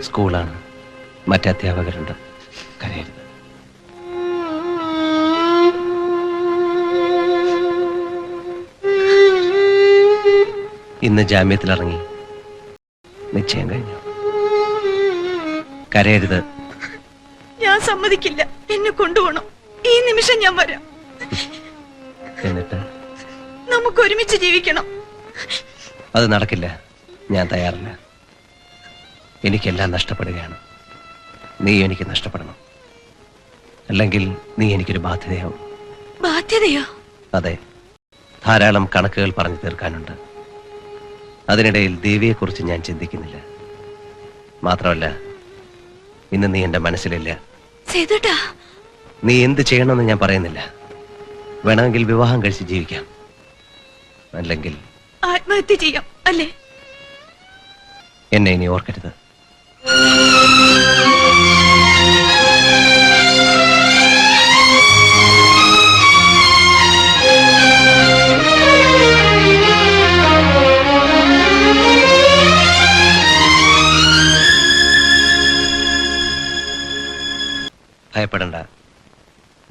സ്കൂളാണ്. മറ്റധ്യാപകരുണ്ട് കരയരുത്. ഇന്ന് ജാമ്യത്തിലിറങ്ങി. നിശ്ചയം കഴിഞ്ഞു. കരയരുത്. ഞാൻ സമ്മതിക്കില്ല. എന്നെ കൊണ്ടുപോകണം. ഈ നിമിഷം ഞാൻ വരാം. എന്നിട്ട്? നമുക്ക് ഒരുമിച്ച് ജീവിക്കണം. അത് നടക്കില്ല. ഞാൻ തയ്യാറല്ല. എനിക്കെല്ലാം നഷ്ടപ്പെടുകയാണ്. നീ എനിക്ക് നഷ്ടപ്പെടണം. അല്ലെങ്കിൽ നീ എനിക്കൊരു ബാധ്യതയാവും ബാധ്യതയോ? അതെ. ധാരാളം കണക്കുകൾ പറഞ്ഞു തീർക്കാനുണ്ട്. അതിനിടയിൽ ദേവിയെക്കുറിച്ച് ഞാൻ ചിന്തിക്കുന്നില്ല. മാത്രമല്ല ഇന്ന് നീ എന്റെ മനസ്സിലില്ല. നീ എന്ത് ചെയ്യണമെന്ന് ഞാൻ പറയുന്നില്ല. വേണമെങ്കിൽ വിവാഹം കഴിച്ച് ജീവിക്കാം. അല്ലെങ്കിൽ ആത്മഹത്യ ചെയ്യാം അല്ലേ? എന്നെ ഇനി ഓർക്കരുത്. ഭയപ്പെടണ്ട.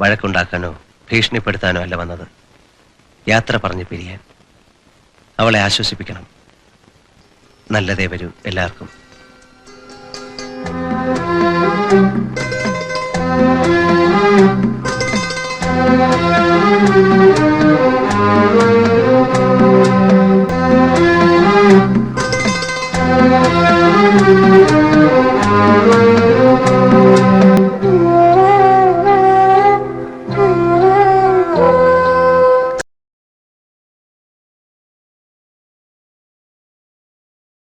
വഴക്കുണ്ടാക്കാനോ ഭീഷണിപ്പെടുത്താനോ അല്ല വന്നത്. യാത്ര പറഞ്ഞു പിരിയാൻ. അവളെ ആശ്വസിപ്പിക്കണം നല്ലതേ വരൂ എല്ലാവർക്കും